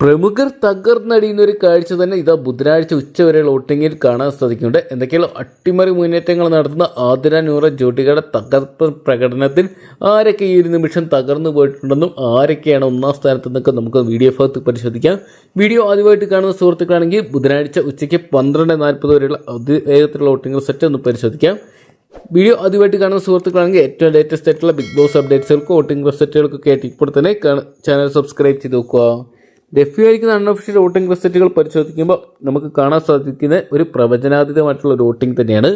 പ്രമുഖർ തകർന്നടിയുന്ന ഒരു കാഴ്ച തന്നെ ഇതാ ബുധനാഴ്ച ഉച്ചവരെയുള്ള ഓട്ടിങ്ങിൽ കാണാൻ സാധിക്കുന്നുണ്ട്. എന്തൊക്കെയാണ് അട്ടിമറി മുന്നേറ്റങ്ങൾ നടത്തുന്ന ആതിര നൂറ ജോഡികളുടെ തകർപ്പ് പ്രകടനത്തിൽ ആരൊക്കെ ഈ ഒരു നിമിഷം തകർന്നു പോയിട്ടുണ്ടെന്നും ആരൊക്കെയാണ് ഒന്നാം സ്ഥാനത്ത് നിന്നൊക്കെ നമുക്ക് വീഡിയോ ഭാഗത്ത് പരിശോധിക്കാം. വീഡിയോ ആദ്യമായിട്ട് കാണുന്ന സുഹൃത്തുക്കളാണെങ്കിൽ ബുധനാഴ്ച ഉച്ചയ്ക്ക് പന്ത്രണ്ട് നാൽപ്പത് വരെയുള്ള അതിവേഗത്തിലുള്ള ഓട്ടിങ്ങൾ സെറ്റ് ഒന്ന് പരിശോധിക്കാം. വീഡിയോ ആദ്യമായിട്ട് കാണുന്ന സുഹൃത്തുക്കളാണെങ്കിൽ ഏറ്റവും ലേറ്റസ്റ്റ് ആയിട്ടുള്ള ബിഗ് ബോസ് അപ്ഡേറ്റ്സുകൾക്കും വോട്ടിംഗ് റിസൾട്ടുകൾക്കൊക്കെ ആയിട്ട് ഇപ്പോൾ തന്നെ ചാനൽ സബ്സ്ക്രൈബ് ചെയ്ത് നോക്കുക. ലഭ്യമായിരിക്കുന്ന അൺഒഫീഷ്യൽ വോട്ടിംഗ് റിസൾട്ടുകൾ പരിശോധിക്കുമ്പോൾ നമുക്ക് കാണാൻ സാധിക്കുന്ന ഒരു പ്രവചനാതീതമായിട്ടുള്ള വോട്ടിംഗ് തന്നെയാണ്.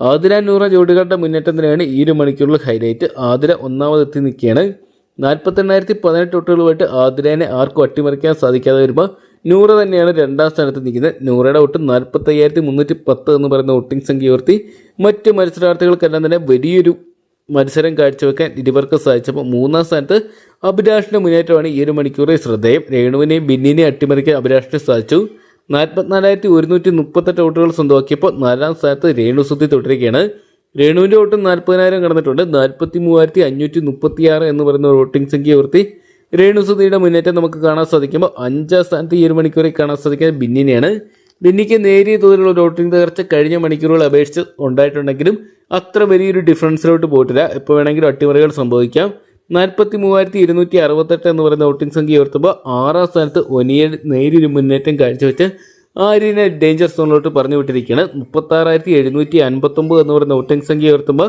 ആതിര നൂറ ജോഡികളുടെ മുന്നേറ്റം തന്നെയാണ് ഈ ഒരു മണിക്കൂറിൽ ഹൈലൈറ്റ് ആതിര ഒന്നാമതെത്തി നിൽക്കുകയാണ്. നാൽപ്പത്തെണ്ണായിരത്തി പതിനെട്ട് വോട്ടുകളുമായിട്ട് ആതിരേനെ ആർക്കും അട്ടിമറിക്കാൻ സാധിക്കാതെ വരുമ്പോൾ നൂറ തന്നെയാണ് രണ്ടാം സ്ഥാനത്ത് നിൽക്കുന്നത്. നൂറയുടെ വോട്ട് നാൽപ്പത്തി അയ്യായിരത്തി മുന്നൂറ്റി പത്ത് എന്ന് പറയുന്ന വോട്ടിംഗ് സംഖ്യ ഉയർത്തി. മറ്റ് മത്സരാർത്ഥികൾക്കെല്ലാം തന്നെ വലിയൊരു മത്സരം കാഴ്ചവെക്കാൻ ഇരുവർക്കും സാധിച്ചപ്പോൾ മൂന്നാം സ്ഥാനത്ത് അഭിലാഷിന്റെ മുന്നേറ്റമാണ് ഈ ഒരു മണിക്കൂറിൽ ശ്രദ്ധേയം. രേണുവിനെയും ബിന്നിനെയും അട്ടിമറിക്കാൻ അഭിലാഷിന് സാധിച്ചു. നാൽപ്പത്തിനാലായിരത്തി ഒരുന്നൂറ്റി മുപ്പത്തെട്ട് വോട്ടുകൾ സ്വന്തമാക്കിയപ്പോൾ നാലാം സ്ഥാനത്ത് രേണു സുദ്ധി തുടരുകയാണ്. രേണുവിന്റെ വോട്ട് നാൽപ്പതിനായിരം കടന്നിട്ടുണ്ട്. നാൽപ്പത്തി മൂവായിരത്തി അഞ്ഞൂറ്റി മുപ്പത്തി ആറ് എന്ന് പറയുന്ന വോട്ടിംഗ് സംഖ്യ ഉയർത്തി. രേണു സുദ്ധിയുടെ മുന്നേറ്റം നമുക്ക് കാണാൻ സാധിക്കുമ്പോൾ അഞ്ചാം സ്ഥാനത്ത് ഈ ഒരു മണിക്കൂറിൽ കാണാൻ സാധിക്കുന്നത് ബിന്നിനെയാണ്. ബിന്നിക്ക് നേരിയ തോതിലുള്ള വോട്ടിംഗ് തകർച്ച കഴിഞ്ഞ മണിക്കൂറുകൾ അപേക്ഷിച്ച് ഉണ്ടായിട്ടുണ്ടെങ്കിലും അത്ര വലിയൊരു ഡിഫറൻസിലോട്ട് പോയിട്ടില്ല. എപ്പോൾ വേണമെങ്കിലും അട്ടിമറികൾ സംഭവിക്കാം. നാൽപ്പത്തി മൂവായിരത്തി ഇരുന്നൂറ്റി അറുപത്തെട്ട് എന്ന് പറയുന്ന വോട്ടിംഗ് സംഖ്യ ഉയർത്തുമ്പോൾ ആറാം സ്ഥാനത്ത് ഒനിയൽ നേരിയൊരു മുന്നേറ്റം കാഴ്ചവെച്ച് ആര്യനെ ഡേഞ്ചർ സോണിലോട്ട് പറഞ്ഞു വിട്ടിരിക്കുകയാണ് മുപ്പത്താറായിരത്തി എഴുന്നൂറ്റി അൻപത്തൊമ്പത് എന്ന് പറയുന്ന വോട്ടിംഗ് സംഖ്യ ഉയർത്തുമ്പോൾ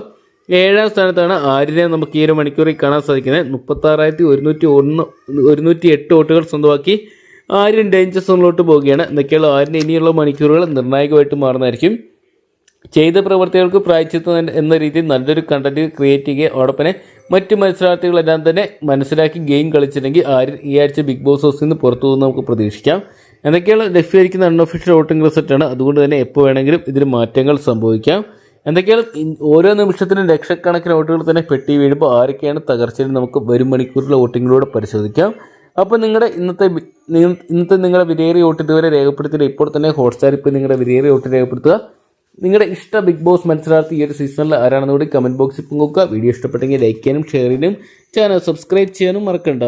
ഏഴാം സ്ഥാനത്താണ് ആര്യനെ നമുക്ക് ഈ ഒരു മണിക്കൂറിൽ കാണാൻ സാധിക്കുന്നത്. മുപ്പത്താറായിരത്തി ഒരുന്നൂറ്റി ഒന്ന് ഒരുന്നൂറ്റി എട്ട് വോട്ടുകൾ സ്വന്തമാക്കി ആര്യൻ ഡേഞ്ചർ സോണിലോട്ട് പോവുകയാണ്. എന്തൊക്കെയുള്ള ആര്യൻ ഇനിയുള്ള മണിക്കൂറുകൾ നിർണായകമായിട്ട് മാറുന്നതായിരിക്കും. ചെയ്ത പ്രവർത്തികൾക്ക് പ്രായച്ചിത്തം എന്ന രീതിയിൽ നല്ലൊരു കണ്ടന്റ് ക്രിയേറ്റ് ചെയ്യുക തന്നെ മറ്റു മത്സരാർത്ഥികളെല്ലാം തന്നെ മനസ്സിലാക്കി ഗെയിം കളിച്ചില്ലെങ്കിൽ ആര് ഈ ആഴ്ച ബിഗ് ബോസ് ഹൗസിൽ നിന്ന് പുറത്തു പോകുന്ന നമുക്ക് പ്രതീക്ഷിക്കാം. എന്തൊക്കെയാണ് ലഭ്യമായിരിക്കുന്ന അൺഒഫീഷ്യൽ വോട്ടിംഗ് റിസൾട്ടാണ് അതുകൊണ്ട് തന്നെ എപ്പോൾ വേണമെങ്കിലും ഇതിൽ മാറ്റങ്ങൾ സംഭവിക്കാം. എന്തൊക്കെയാണ് ഓരോ നിമിഷത്തിനും ലക്ഷക്കണക്കിന് വോട്ടുകൾ തന്നെ പെട്ടി വീഴുമ്പോൾ ആരൊക്കെയാണ് തകർച്ചയിൽ നമുക്ക് വരും മണിക്കൂറിലെ വോട്ടിങ്ങിലൂടെ പരിശോധിക്കാം. അപ്പോൾ നിങ്ങളുടെ ഇന്നത്തെ ഇന്നത്തെ നിങ്ങളുടെ വിലയേറിയ വോട്ട് ഇതുവരെ രേഖപ്പെടുത്തിയിട്ട് ഇപ്പോൾ തന്നെ ഹോട്ട്സ്റ്റാർ ഇപ്പോൾ നിങ്ങളുടെ വിലയേറിയ വോട്ട് രേഖപ്പെടുത്തുക. നിങ്ങളുടെ ഇഷ്ട ബിഗ് ബോസ് മത്സരാർത്ഥി ഈ ഒരു സീസണിൽ ആരാണെന്ന് കൂടി കമന്റ് ബോക്സിൽ പങ്കുവെക്കുക വീഡിയോ ഇഷ്ടപ്പെട്ടെങ്കിൽ ലൈക്ക് ചെയ്യാനും ഷെയർ ചെയ്യാനും ചാനൽ സബ്സ്ക്രൈബ് ചെയ്യാനും മറക്കണ്ട.